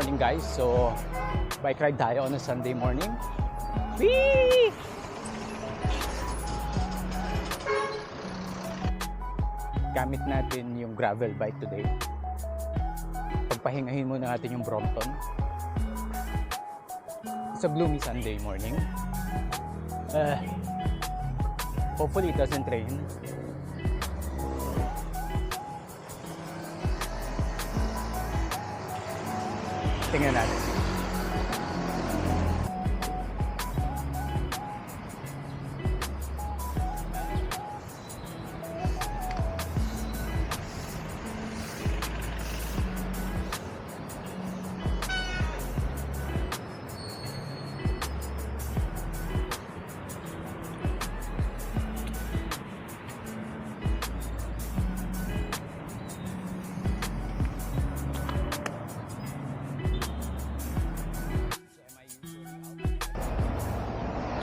morning guys. So, bike ride tayo on a Sunday morning. Whee! Gamit natin yung gravel bike today. Pagpahingahin muna natin yung Brompton. It's a gloomy Sunday morning. Uh, hopefully it doesn't rain. Tingnan natin.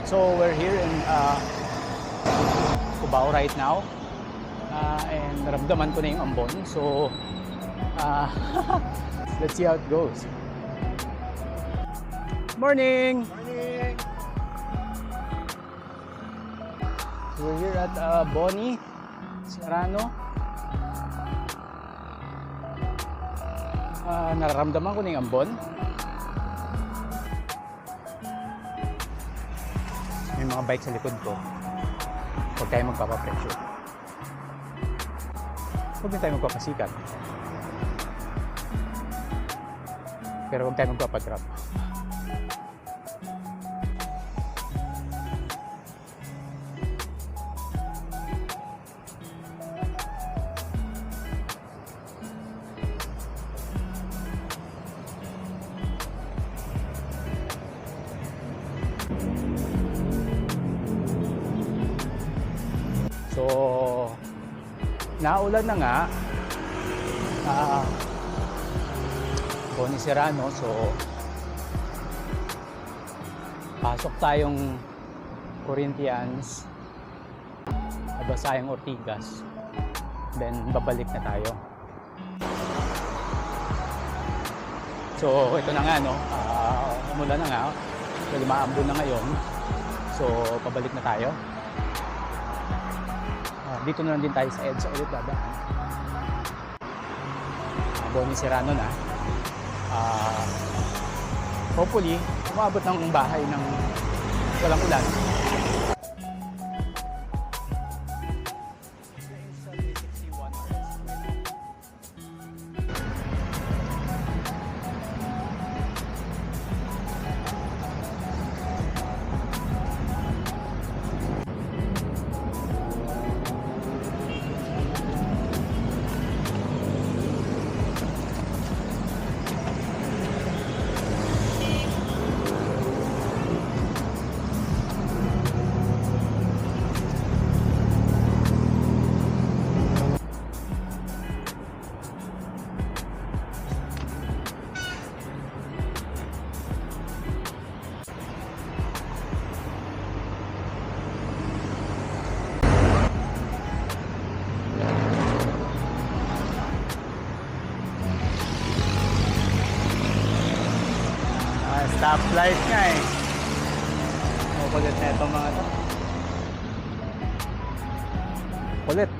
So we're here in uh, Cubao right now. Uh, and naramdaman ko na yung ambon. So uh, let's see how it goes. Morning! Morning! So we're here at uh, Bonnie, Serrano. Uh, nararamdaman ko na yung ambon. May mga bike sa likod ko. Huwag tayo magpapapressure. Huwag din tayo magpapasikat. Pero huwag tayo magpapadrop. So, naulan na nga. Ah, Bonnie Serrano. So, pasok tayong Corinthians. Abasayang Ortigas. Then, babalik na tayo. So, ito na nga, no? Ah, umulan na nga. Well, maambon na ngayon. So, pabalik na tayo. Ah, dito na lang din tayo sa EDSA ulit dadaan. Uh, Bonnie Serrano na. Ah, hopefully, umabot ng bahay ng walang ulan. Stoplight nga eh. Mapagat na itong mga to. Kulit.